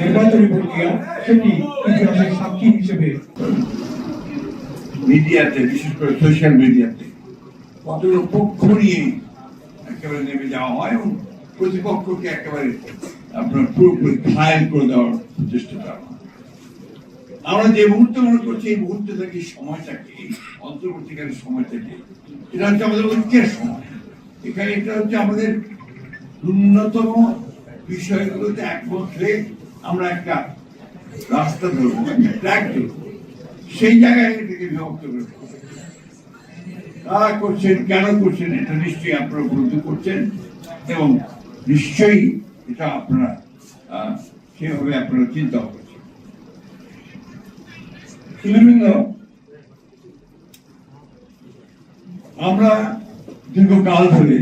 নির্বাচনী প্রক্রিয়া, সেটি ইতিহাসের সাক্ষী হিসেবে মিডিয়াতে, বিশেষ করে সোশ্যাল মিডিয়াতে, কতগুলো পক্ষ নিয়ে একেবারে নেমে যাওয়া হয় এবং প্রতিপক্ষকে একেবারে আপনার পুরোপুরি ঘায়ল করে দেওয়ার চেষ্টা করা আমরা যে মুহূর্তে মনে করছি, এই মুহূর্তে থেকে সময়টাকে, অন্তর্বর্তীকালীন সময়টাকে, এটা হচ্ছে আমাদের ঐক্যের সময়। এখানে এটা হচ্ছে আমাদের ন্যূনতম বিষয়গুলোতে একমত হয়ে আমরা একটা রাস্তা ধরবো, একটা ট্র্যাক ধরবো। সেই জায়গায় এটাকে বিভক্ত করে। কারা করছেন, কেন করছেন এটা নিশ্চয়ই আপনারা উপলব্ধি করছেন এবং নিশ্চয়ই এটা আপনারা সেভাবে আপনারা চিন্তা করছেন। আমরা দীর্ঘকাল ধরে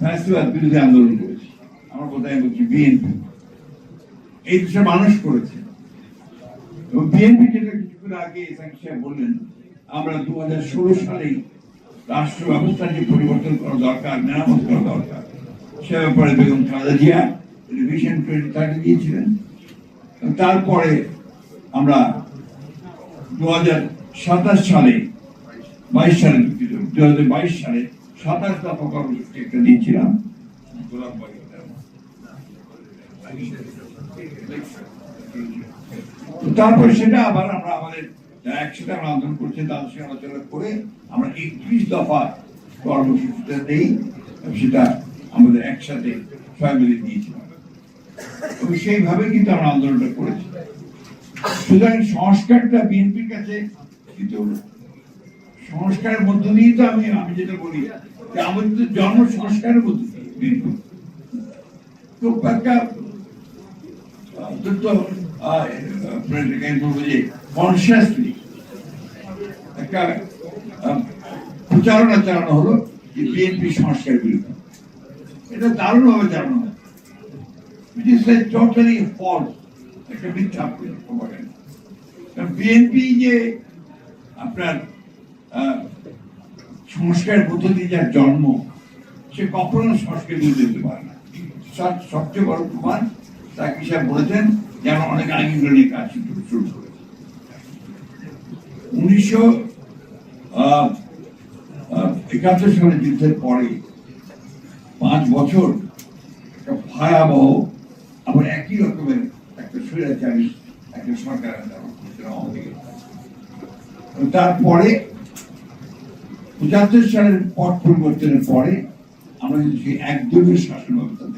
ফ্যাসিবাদ বিরোধী আন্দোলন করেছি। আমার কোথায় বলছি বিএনপি। এই দেশের মানুষ করেছে। এবং বিএনপি যেটা কিছুক্ষণ আগে সাহেব বললেন, আমরা দু হাজার ষোলো সালেই রাষ্ট্র ব্যবস্থাকে পরিবর্তন করা দরকার, মেরামত করা দরকার, সে ব্যাপারে Begum Khaleda Zia vision twenty thirty দিয়েছিলেন। তারপরে আমরা দু হাজার সাতাশ সালে, বাইশ সালে দু হাজার বাইশ সালে সাতাশ দফা কর্মসূচি একটা দিয়েছিলাম গোলাপবাড়ি তো তারপরে সেটা আবার আমরা আমাদের যারা একসাথে আমরা আন্দোলন করছি, তাদের সঙ্গে আলোচনা করে আমরা একত্রিশ দফা কর্মসূচিটা দেই সেটা আমাদের একসাথে সবাই মিলে দিয়েছিলাম এবং সেইভাবে কিন্তু আমরা আন্দোলনটা করেছি। সুতরাং সংস্কারটা বিএনপির কাছে কিন্তু সংস্কারের মধ্য দিয়েই তো আমি আমি যেটা বলি যে আমাদের জন্ম সংস্কারের মধ্য দিয়ে বিএনপি। একটা আপনার বলব কনসিয়াসলি একটা প্রচারণা চালানো হলো যে বিএনপি সংস্কার বিরোধী এটা দারুণভাবে চালানো হয়। Which is like totally false, একটা মিথ্যা বিএনপি যে আপনার সংস্কার পদ্ধতি যার জন্ম, সে কখনো সংস্কার হতে পারে না। সব- সবচেয়ে বড় প্রমাণ তাকে সাহেব বলেছেন? যেন অনেক আইনগুলো নিয়ে কাজ শুরু করেছে উনিশশো একাত্তর সালের যুদ্ধের পরে পাঁচ বছর একটা ভয়াবহ, আবার একই রকমের একটা স্বৈরাচারী একটা সরকার তারপরে পঁচাত্তর সালের পট পরিবর্তনের পরে আমরা কিন্তু সেই একদমই শাসন ব্যবস্থা